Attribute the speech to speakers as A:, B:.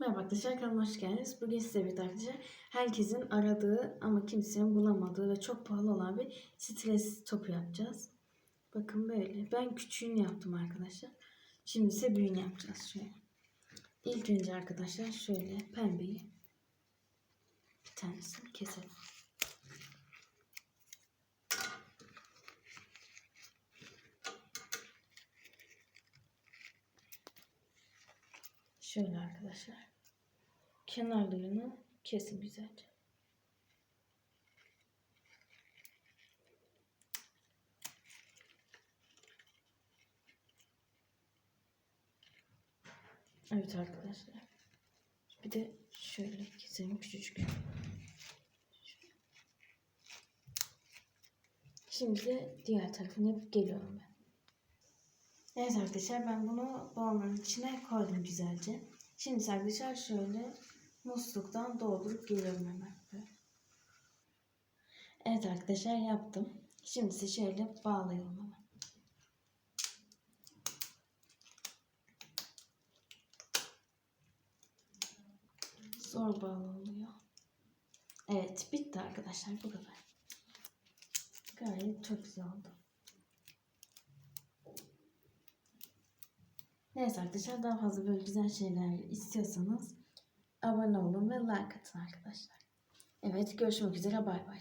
A: Merhaba arkadaşlar kanalıma hoş geldiniz. Bugün size bir arkadaşlar herkesin aradığı ama kimsenin bulamadığı ve çok pahalı olan bir stres topu yapacağız. Bakın böyle. Ben küçüğünü yaptım arkadaşlar. Şimdi ise büyüğünü yapacağız şöyle. İlk önce arkadaşlar şöyle pembeyi bir tanesini keselim. Şöyle arkadaşlar. Kenarlarını kesin güzelce. Evet arkadaşlar. Bir de şöyle keselim küçücük. Şimdi de diğer tarafını yapıp geliyorum ben. Evet arkadaşlar ben bunu balonların içine koydum güzelce. Şimdi arkadaşlar şöyle musluktan doldurup geliyorum hemen. Evet arkadaşlar yaptım. Şimdi ise şöyle bağlayalım hemen. Zor bağlanıyor. Evet bitti arkadaşlar bu kadar. Gayet çok güzel oldu. Neyse arkadaşlar daha fazla böyle güzel şeyler istiyorsanız abone olun ve like atın arkadaşlar. Evet görüşmek üzere bay bay.